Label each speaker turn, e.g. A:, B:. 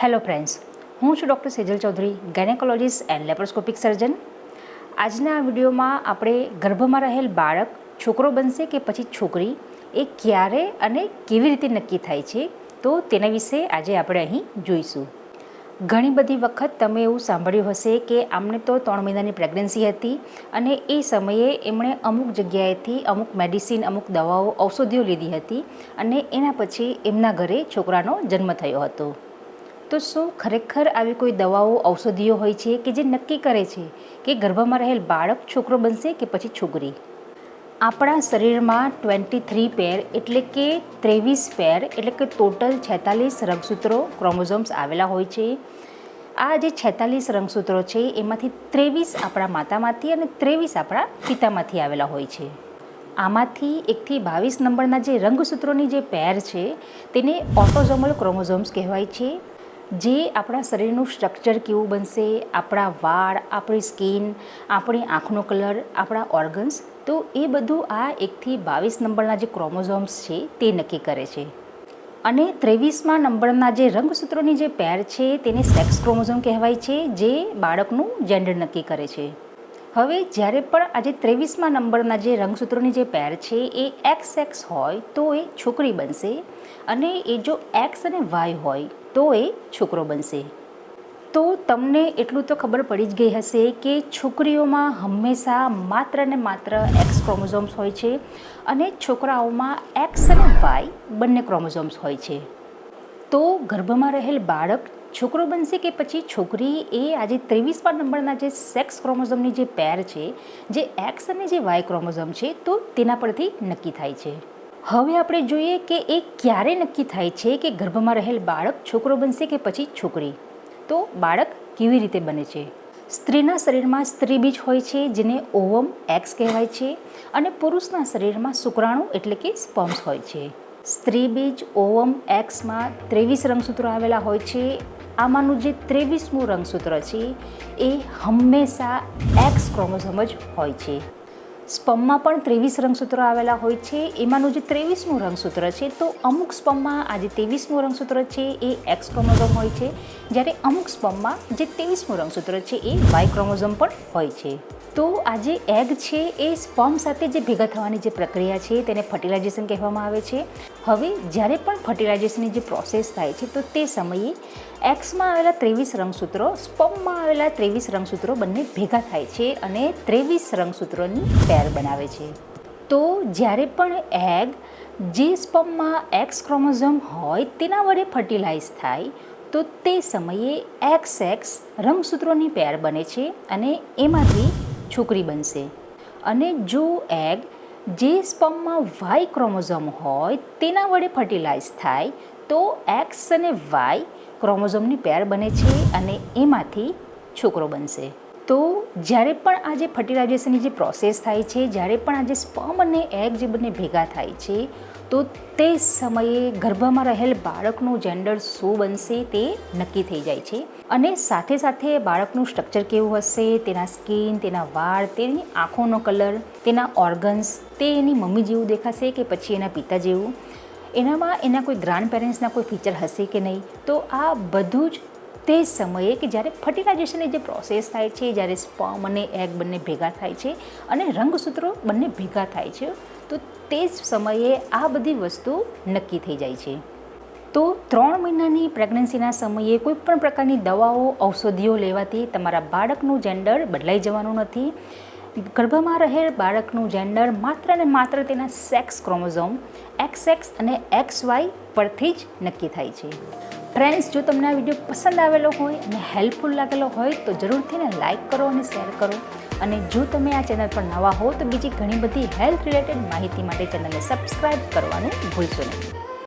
A: Hello friends હું છું doctor Sejal Chaudhary gynaecologist and laparoscopic surgeon આજના વિડીયોમાં આપણે ગર્ભમાં રહેલ બાળક છોકરો બનશે કે પછી છોકરી, એ ક્યારે અને કેવી રીતે નક્કી થાય છે, તો તેના વિશે આજે આપણે અહીં જોઈશું. ઘણી બધી વખત તમે એવું સાંભળ્યું હશે કે આમને તો ત્રણ મહિનાની પ્રેગ્નન્સી હતી અને એ સમયે એમણે અમુક જગ્યાએથી અમુક મેડિસિન અમુક દવાઓ, ઔષધિઓ લીધી હતી અને એના પછી એમના ઘરે છોકરાનો જન્મ થયો હતો. તો શું ખરેખર આવી કોઈ દવાઓ, ઔષધિઓ હોય છે કે જે નક્કી કરે છે કે ગર્ભમાં રહેલ બાળક છોકરો બનશે કે પછી છોકરી? આપણા શરીરમાં ટ્વેન્ટી થ્રી પેર એટલે કે ત્રેવીસ પેર એટલે કે ટોટલ છેતાલીસ રંગસૂત્રો ક્રોમોઝોમ્સ આવેલા હોય છે. આ જે છેતાલીસ રંગસૂત્રો છે, એમાંથી ત્રેવીસ આપણા માતામાંથી અને ત્રેવીસ આપણા પિતામાંથી આવેલા હોય છે. આમાંથી એકથી બાવીસ નંબરના જે રંગસૂત્રોની જે પેર છે, તેને ઓટોઝોમલ ક્રોમોઝોમ્સ કહેવાય છે. જે આપણા શરીરનું સ્ટ્રક્ચર કેવું બનશે, આપણા વાળ, આપણી સ્કિન આપણી આંખનો કલર આપણા ઓર્ગન્સ તો એ બધું આ એકથી બાવીસ નંબરના જે ક્રોમોઝોમ્સ છે તે નક્કી કરે છે. અને ત્રેવીસમાં નંબરના જે રંગસૂત્રોની જે પેર છે તેને સેક્સ ક્રોમોઝોમ કહેવાય છે, જે બાળકનું જેન્ડર નક્કી કરે છે. હવે જ્યારે પણ આજે ત્રેવીસમાં નંબરના જે રંગસૂત્રોની જે પેર છે, એ એક્સ એક્સ હોય તો એ છોકરી બનશે અને એ જો એક્સ અને વાય હોય તો એ છોકરો બનશે. તો તમને એટલું તો ખબર પડી જ ગઈ હશે કે છોકરીઓમાં હંમેશા માત્ર ને માત્ર એક્સ ક્રોમોઝોમ્સ હોય છે અને છોકરાઓમાં એક્સ અને વાય બંને ક્રોમોઝોમ્સ હોય છે. તો ગર્ભમાં રહેલ બાળક છોકરો બનશે કે પછી છોકરી એ આજે ત્રેવીસમા નંબરના જે સેક્સ ક્રોમોઝોમની જે પેર છે, જે એક્સ અને જે વાય ક્રોમોઝોમ છે, તો તેના પરથી નક્કી થાય છે. હવે આપણે જોઈએ કે એ ક્યારે નક્કી થાય છે કે ગર્ભમાં રહેલ બાળક છોકરો બનશે કે પછી છોકરી. તો બાળક કેવી રીતે બને છે? સ્ત્રીના શરીરમાં સ્ત્રી બીજ હોય છે, જેને ઓવમ એક્સ કહેવાય છે, અને પુરુષના શરીરમાં શુક્રાણુ એટલે કે સ્પમ્સ હોય છે. સ્ત્રી બીજ ઓવમ એક્સમાં ત્રેવીસ રંગસૂત્રો આવેલા હોય છે આમાંનું જે ત્રેવીસમું રંગસૂત્ર છે, એ હંમેશા એક્સ ક્રોમોઝોમ જ હોય છે. સ્પમમાં પણ ત્રેવીસ રંગસૂત્રો આવેલા હોય છે. એમાંનું જે ત્રેવીસમું રંગસૂત્ર છે, તો અમુક સ્પમમાં આ જે ત્રેવીસમું રંગસૂત્ર છે, એ એક્સ ક્રોમોઝોમ હોય છે. જ્યારે અમુક સ્પમમાં જે ત્રેવીસમું રંગસૂત્ર છે, એ વાય ક્રોમોઝોમ પણ હોય છે. તો આ જે એગ છે, એ સ્પમ સાથે જે ભેગા થવાની જે પ્રક્રિયા છે, તેને ફર્ટિલાઇઝેશન કહેવામાં આવે છે. હવે જ્યારે પણ ફર્ટિલાઇઝેશનની જે પ્રોસેસ થાય છે, તો તે સમયે એક્સમાં આવેલા ત્રેવીસ રંગસૂત્રો, સ્પમમાં આવેલા ત્રેવીસ રંગસૂત્રો બંને ભેગા થાય છે અને ત્રેવીસ રંગસૂત્રોની પેર બનાવે છે. તો જ્યારે પણ એગ જે સ્પમમાં એક્સ ક્રોમોઝોમ હોય તેના વડે ફર્ટિલાઇઝ થાય, તો તે સમયે એક્સ એક્સ રંગસૂત્રોની પેર બને છે અને એમાંથી છોકરી બનશે. અને જો એગ જે સ્પમમાં વાય ક્રોમોઝોમ હોય, તેના વડે ફર્ટિલાઇઝ થાય, તો એક્સ અને વાય ક્રોમોઝોમની પેર બને છે અને એમાંથી છોકરો બનશે. તો જ્યારે પણ આ જે ફર્ટિલાઇઝેશનની જે પ્રોસેસ થાય છે, જ્યારે પણ આ જે સ્પમ અને એગ જે બંને ભેગા થાય છે તો તે સમયે ગર્ભમાં રહેલ બાળકનું જેન્ડર શું બનશે તે નક્કી થઈ જાય છે. અને સાથે સાથે બાળકનું સ્ટ્રક્ચર કેવું હશે, તેના સ્કિન તેના વાળ, તેની આંખોનો કલર તેના ઓર્ગન્સ તે એની મમ્મી જેવું દેખાશે કે પછી એના પિતા જેવું? એનામાં એના કોઈ ગ્રાન્ડ પેરેન્ટ્સના કોઈ ફીચર હશે કે નહીં? તો આ બધું જ તે સમયે કે જ્યારે ફર્ટિલાઇઝેશનની જે પ્રોસેસ થાય છે, જ્યારે સ્પમ અને એગ બંને ભેગા થાય છે અને રંગસૂત્રો બંને ભેગા થાય છે તો તે જ સમયે આ બધી વસ્તુ નક્કી થઈ જાય છે. તો ત્રણ મહિનાની પ્રેગ્નન્સીના સમયે કોઈ પણ પ્રકારની દવાઓ, ઔષધિઓ લેવાથી તમારા બાળકનું જેન્ડર બદલાઈ જવાનું નથી. ગર્ભમાં રહેલ બાળકનું જેન્ડર માત્ર ને માત્ર તેના સેક્સ ક્રોમોઝોમ, એક્સ એક્સ અને એક્સ વાય પરથી જ નક્કી થાય છે. ફ્રેન્ડ્સ, જો તમને આ વીડિયો પસંદ આવેલો હોય અને હેલ્પફુલ લાગેલો હોય તો જરૂરથી ને લાઇક કરો અને શેર કરો. અને જો તમે આ ચેનલ પર નવા હો તો બીજી ઘણી બધી હેલ્થ રિલેટેડ માહિતી માટે ચેનલને સબસ્ક્રાઈબ કરવાનું ભૂલશો નહીં.